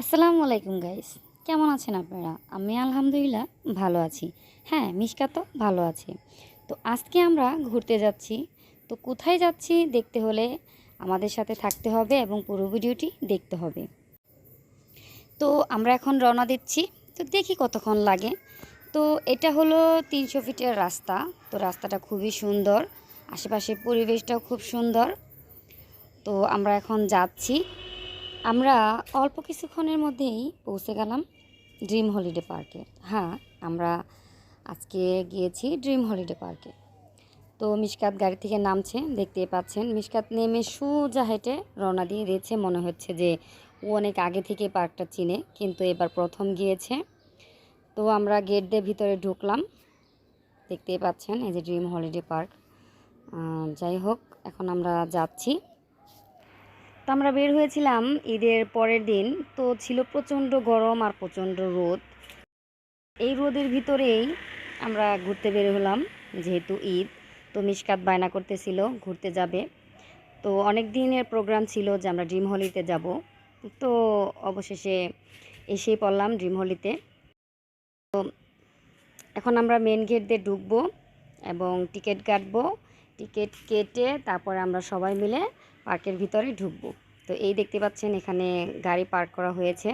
আসসালামু আলাইকুম গাইস কেমন আছেন আপনারা? আমি আলহামদুলিল্লাহ ভালো আছি। হ্যাঁ মিশকা তো ভালো আছে। তো আজকে আমরা ঘুরতে যাচ্ছি। তো কোথায় যাচ্ছি দেখতে হলে আমাদের সাথে থাকতে হবে এবং পুরো ভিডিওটি দেখতে হবে। তো আমরা এখন রওনা দিচ্ছি। তো দেখি কতক্ষণ লাগে। তো এটা হলো তিনশো ফিটের রাস্তা। তো রাস্তাটা খুবই সুন্দর। আশেপাশের পরিবেশটাও খুব সুন্দর। তো আমরা এখন যাচ্ছি। আমরা অল্প কিছুক্ষণের মধ্যেই পৌঁছে গেলাম ড্রিম হলিডে পার্কে। হ্যাঁ আমরা আজকে গিয়েছি ড্রিম হলিডে পার্কে। তো মিশকাত গাড়ি থেকে নামছে, দেখতেই পাচ্ছেন। মিশকাত নেমে সোজা হেঁটে রওনা দিয়ে দিয়েছে। মনে হচ্ছে যে ও অনেক আগে থেকে পার্কটা চিনে, কিন্তু এবার প্রথম গিয়েছে। তো আমরা গেট দিয়ে ভিতরে ঢুকলাম। দেখতেই পাচ্ছেন, এই যে ড্রিম হলিডে পার্ক। যাই হোক, এখন আমরা যাচ্ছি। তো আমরা বের হয়েছিলাম ঈদের পরের দিন। তো ছিল প্রচণ্ড গরম আর প্রচণ্ড রোদ। এই রোদের ভিতরেই আমরা ঘুরতে বের হলাম, যেহেতু ঈদ। তো মিশকাত বায়না করতেছিল, ঘুরতে যাবে। তো অনেক দিনের প্রোগ্রাম ছিল যে আমরা ড্রিম হলিতে যাব। তো অবশেষে এসেই পড়লাম ড্রিম হলিতে তো এখন আমরা মেন গেট দিয়ে ঢুকবো এবং টিকিট কাটবো। টিকিট কেটে তারপরে আমরা সবাই মিলে পার্কের ভিতরে ঢুকবো। তো এই দেখতে পাচ্ছেন এখানে গাড়ি পার্ক করা হয়েছে।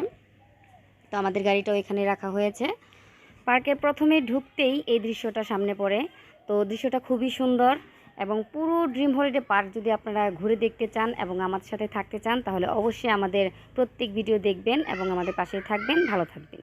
তো আমাদের গাড়িটাও এখানে রাখা হয়েছে। পার্কের প্রথমে ঢুকতেই এই দৃশ্যটা সামনে পড়ে। তো দৃশ্যটা খুবই সুন্দর এবং পুরো ড্রিম হলিডে পার্ক যদি আপনারা ঘুরে দেখতে চান এবং আমার সাথে থাকতে চান, তাহলে অবশ্যই আমাদের প্রত্যেক ভিডিও দেখবেন এবং আমাদের পাশে থাকবেন। ভালো থাকবেন।